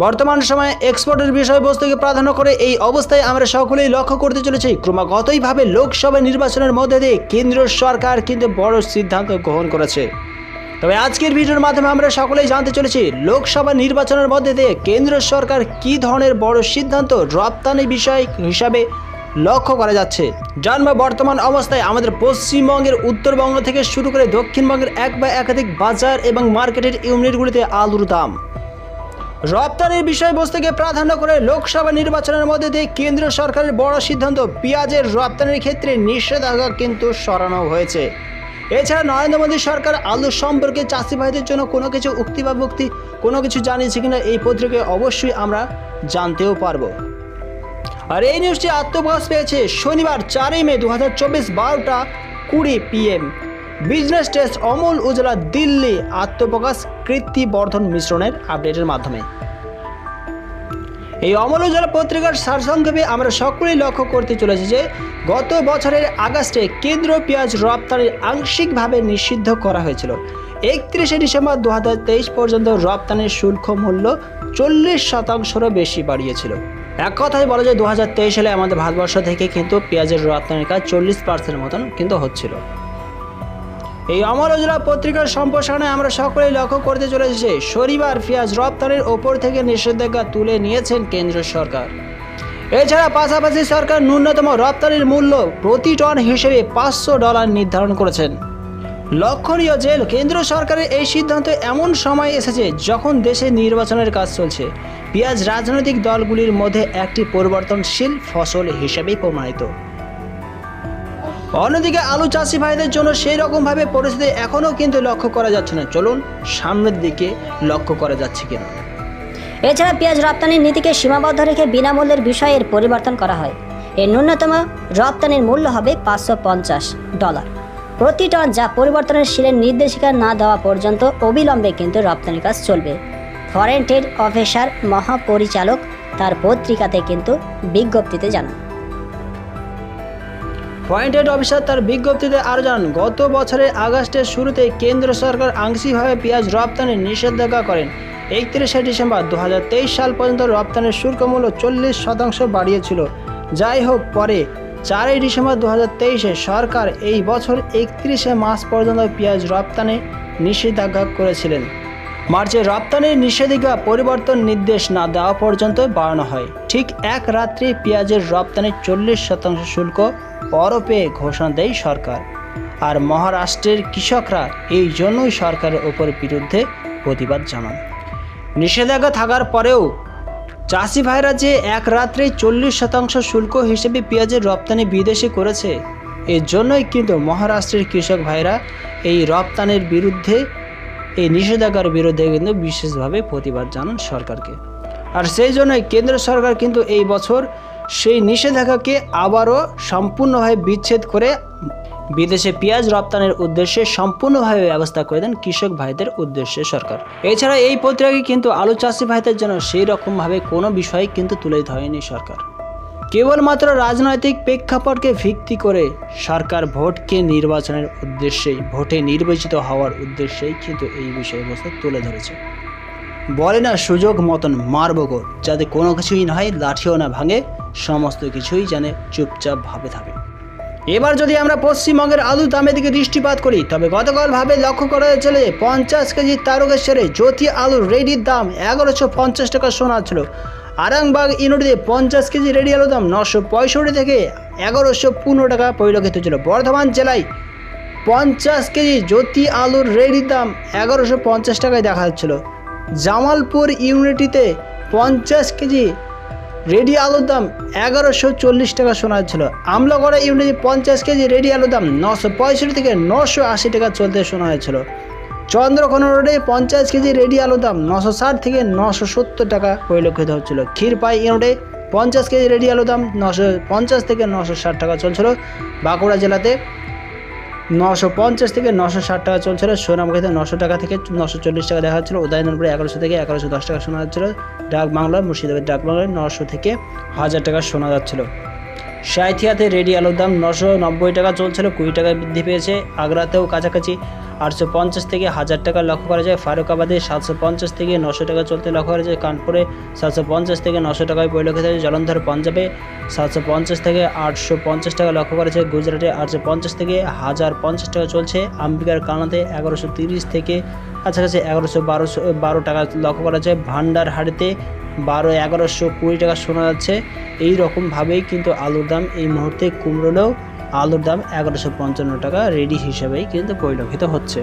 বর্তমান সময়ে এক্সপোর্টের বিষয়বস্তুকে প্রাধান্য করে এই অবস্থায় আমরা সকলেই লক্ষ্য করতে চলেছি। ক্রমাগতইভাবে লোকসভা নির্বাচনের মধ্যে দিয়ে কেন্দ্রীয় সরকার কিন্তু বড় সিদ্ধান্ত গ্রহণ করেছে। তবে আজকের ভিডিওর মাধ্যমে আমরা সকলেই জানতে চলেছি, লোকসভা নির্বাচনের মধ্যে দিয়ে কেন্দ্র সরকার কী ধরনের বড় সিদ্ধান্ত রপ্তানি বিষয় হিসাবে লক্ষ্য করা যাচ্ছে। জানবা বর্তমান অবস্থায় আমাদের পশ্চিমবঙ্গের উত্তরবঙ্গ থেকে শুরু করে দক্ষিণবঙ্গের এক বা একাধিক বাজার এবং মার্কেটের ইউনিটগুলিতে আলুর দাম। রপ্তানির বিষয়বস্তুকে প্রাধান্য করে লোকসভা নির্বাচনের মধ্যে দিয়ে কেন্দ্র সরকারের বড় সিদ্ধান্ত, পেঁয়াজের রপ্তানির ক্ষেত্রে নিষেধাজ্ঞা কিন্তু সরানো হয়েছে। এছাড়া নরেন্দ্র মোদী সরকার আলু সম্পর্কে চাষি ভাইদের জন্য কোনো কিছু উক্তি বা মুক্তি কোনো কিছু জানিয়েছে কিনা এই পত্রিকায় অবশ্যই আমরা জানতেও পারব। আর এই নিউজটি আত্মপ্রকাশ পেয়েছে শনিবার চারই মে দু হাজার চব্বিশ বারোটা কুড়ি পিএম বিজনেস টেস্ট অমল উজলা দিল্লি আত্মপ্রকাশ কৃত্তি বর্ধন মিশ্রণের আপডেটের মাধ্যমে এই অমল উজালা পত্রিকার সারসংক্ষেপে আমরা সকলেই লক্ষ্য করতে চলেছি যে গত বছরের আগস্টে কেন্দ্র পেঁয়াজ রপ্তানি আংশিকভাবে নিষিদ্ধ করা হয়েছিল। একত্রিশে ডিসেম্বর দু হাজার তেইশ পর্যন্ত রপ্তানির শুল্ক মূল্য চল্লিশ শতাংশেরও বেশি বাড়িয়েছিল। এক কথায় বলা যায় দু হাজার তেইশ সালে আমাদের ভারতবর্ষ থেকে কিন্তু পেঁয়াজের রপ্তানির কাজ চল্লিশ পার্সেন্ট মতন কিন্তু হচ্ছিল। এই অমর উজলা পত্রিকার সম্প্রসারণে আমরা সকলেই লক্ষ্য করতে চলেছি যে শনিবার পেঁয়াজ রপ্তানির ওপর থেকে নিষেধাজ্ঞা তুলে নিয়েছেন কেন্দ্র সরকার। এছাড়া পাশাপাশি সরকার ন্যূনতম রপ্তানির মূল্য প্রতি টন হিসেবে পাঁচশো ডলার নির্ধারণ করেছেন। লক্ষণীয় যে কেন্দ্র সরকারের এই সিদ্ধান্ত এমন সময় এসেছে যখন দেশে নির্বাচনের কাজ চলছে। পেঁয়াজ রাজনৈতিক দলগুলির মধ্যে একটি পরিবর্তনশীল ফসল হিসেবেই প্রমাণিত। অন্যদিকে আলু চাষি ভাইদের জন্য সেই রকমভাবে পরিস্থিতি এখনও কিন্তু লক্ষ্য করা যাচ্ছে না। চলুন, সামনের দিকে লক্ষ্য করা যাচ্ছে কিনা। এছাড়া পেঁয়াজ রপ্তানির নীতিকে সীমাবদ্ধ রেখে বিনামূল্যের বিষয়ের পরিবর্তন করা হয়। এর ন্যূনতম রপ্তানির মূল্য হবে পাঁচশো পঞ্চাশ ডলার। প্রতি টন যা পরিবর্তনের শিলের নির্দেশিকা না দেওয়া পর্যন্ত অবিলম্বে কিন্তু রপ্তানি কাজ চলবে। ফরেন ট্রেড অফিসার মহাপরিচালক তার পত্রিকাতে কিন্তু বিজ্ঞপ্তিতে জানান। পয়েন্টেড অফিসার তার বিজ্ঞপ্তিতে আরও জানান, গত বছরের আগস্টের শুরুতে কেন্দ্র সরকার আংশিকভাবে পেঁয়াজ রপ্তানির নিষেধাজ্ঞা করেন। একত্রিশে ডিসেম্বর দু হাজার তেইশ সাল পর্যন্ত রপ্তানির শুল্ক মূল্য চল্লিশ শতাংশ বাড়িয়েছিল। যাই হোক, পরে চারই ডিসেম্বর দু সরকার এই বছর একত্রিশে মাস পর্যন্ত পেঁয়াজ রপ্তানি নিষেধাজ্ঞা করেছিলেন। মার্চে রপ্তানির নিষেধাজ্ঞা পরিবর্তন নির্দেশ না দেওয়া পর্যন্ত বাড়ানো হয়। ঠিক এক রাত্রে পেঁয়াজের রপ্তানির চল্লিশ শতাংশ শুল্ক পরপে ঘোষণা দেয় সরকার। আর মহারাষ্ট্রের কৃষকরা এই জন্যই সরকারের ওপর বিরুদ্ধে প্রতিবাদ জানান। নিষেধাজ্ঞা থাকার পরেও চাষি ভাইরা যে এক রাত্রে চল্লিশ শতাংশ শুল্ক হিসেবে পেঁয়াজের রপ্তানি বিদেশে করেছে, এর জন্যই কিন্তু মহারাষ্ট্রের কৃষক ভাইরা এই রপ্তানির বিরুদ্ধে, এই নিষেধাজ্ঞার বিরুদ্ধে কিন্তু বিশেষভাবে প্রতিবাদ জানান সরকারকে। আর সেই জন্যই কেন্দ্র সরকার কিন্তু এই বছর সেই নিষেধাজ্ঞাকে আবারও সম্পূর্ণভাবে বিচ্ছেদ করে বিদেশে পেঁয়াজ রপ্তানির উদ্দেশ্যে সম্পূর্ণভাবে ব্যবস্থা করে দেন কৃষক ভাইদের উদ্দেশ্যে সরকার। এছাড়া এই পত্রিকাকে কিন্তু আলু চাষি ভাইদের জন্য সেই রকমভাবে কোনো বিষয় কিন্তু তুলে ধরেনি সরকার। কেবলমাত্র রাজনৈতিক প্রেক্ষাপটকে ভিত্তি করে সরকার ভোটকে নির্বাচনের উদ্দেশ্যেই, ভোটে নির্বাচিত হওয়ার উদ্দেশ্যেই কিন্তু এই বিষয়বস্তু তুলে ধরেছে। বলে না সুযোগ মতন মারব গো, যাতে কোনো কিছুই না হয়, লাঠিও না ভাঙে, সমস্ত কিছুই যেন চুপচাপ ভাবে থাকে। এবার যদি আমরা পশ্চিমবঙ্গের আলুর দামের দিকে দৃষ্টিপাত করি, তবে গতকাল ভাবে লক্ষ্য করা হয়েছিল পঞ্চাশ কেজি তারকেশ্বরে জ্যোতি আলুর রেডির দাম এগারোশো পঞ্চাশ টাকা শোনা ছিল। আরামবাগ ইউনিটিতে পঞ্চাশ কেজি রেডি আলুর দাম নশো পঁয়ষট্টি থেকে এগারোশো পনেরো টাকা পরিলক্ষিত ছিল। বর্ধমান জেলায় পঞ্চাশ কেজি জ্যোতি আলুর রেডির দাম এগারোশো পঞ্চাশ টাকায় দেখা যাচ্ছিল জামালপুর ইউনিটিতে পঞ্চাশ কেজি রেডি আলুর দাম এগারোশো চল্লিশ টাকা শোনা যাচ্ছিল আমলাগড়া ইউনিটে পঞ্চাশ কেজি রেডি আলুর দাম নশো পঁয়ষট্টি থেকে নশো আশি টাকা চলতে শোনা হয়েছিল চন্দ্রকোনা রোডে পঞ্চাশ কেজি রেডি আলুর দাম নশো ষাট থেকে নশো সত্তর টাকা পরিলক্ষিত হচ্ছিল। ক্ষীরপাই ইউনিটে পঞ্চাশ কেজি রেডি আলুর দাম নশো পঞ্চাশ থেকে নশো ষাট টাকা চলছিল। বাঁকুড়া জেলাতে নশো পঞ্চাশ থেকে নশো ষাট টাকা চলছিল। সোনামুখীতে নশো টাকা থেকে নশো চল্লিশ টাকা দেখা যাচ্ছিল। উদয়নপুরে এগারোশো থেকে এগারোশো দশ টাকা শোনা যাচ্ছিল। ডাক বাংলা মুর্শিদাবাদ ডাক বাংলায় নশো থেকে হাজার টাকা শোনা যাচ্ছিল। সাঁথিয়াতে রেডি আলুর দাম নশো নব্বই টাকা চলছিল। কুড়ি টাকা বৃদ্ধি পেয়েছে। আগ্রাতেও কাছাকাছি আটশো পঞ্চাশ থেকে হাজার টাকা লক্ষ্য করা যায়। ফারুকাবাদে সাতশো পঞ্চাশ থেকে নশো টাকা চলতে লক্ষ্য করা যায়। কানপুরে সাতশো পঞ্চাশ থেকে নশো টাকায় পরিলক্ষিত হয়েছে জলন্ধর পাঞ্জাবে সাতশো পঞ্চাশ থেকে আটশো পঞ্চাশ টাকা লক্ষ্য করা যায়। গুজরাটে আটশো পঞ্চাশ থেকে হাজার পঞ্চাশ টাকা চলছে। আম্বিকার কানাতে এগারোশো তিরিশ থেকে কাছাকাছি এগারোশো বারোশো বারো টাকা লক্ষ্য করা যায়। ভান্ডার হাড়িতে বারো এগারোশো কুড়ি টাকা শোনা যাচ্ছে। এই রকমভাবেই কিন্তু আলুর দাম এই মুহূর্তে কুমড়োলেও আলুর দাম এগারোশো পঞ্চান্ন টাকা রেডি হিসেবেই কিন্তু পরিলক্ষিত হচ্ছে।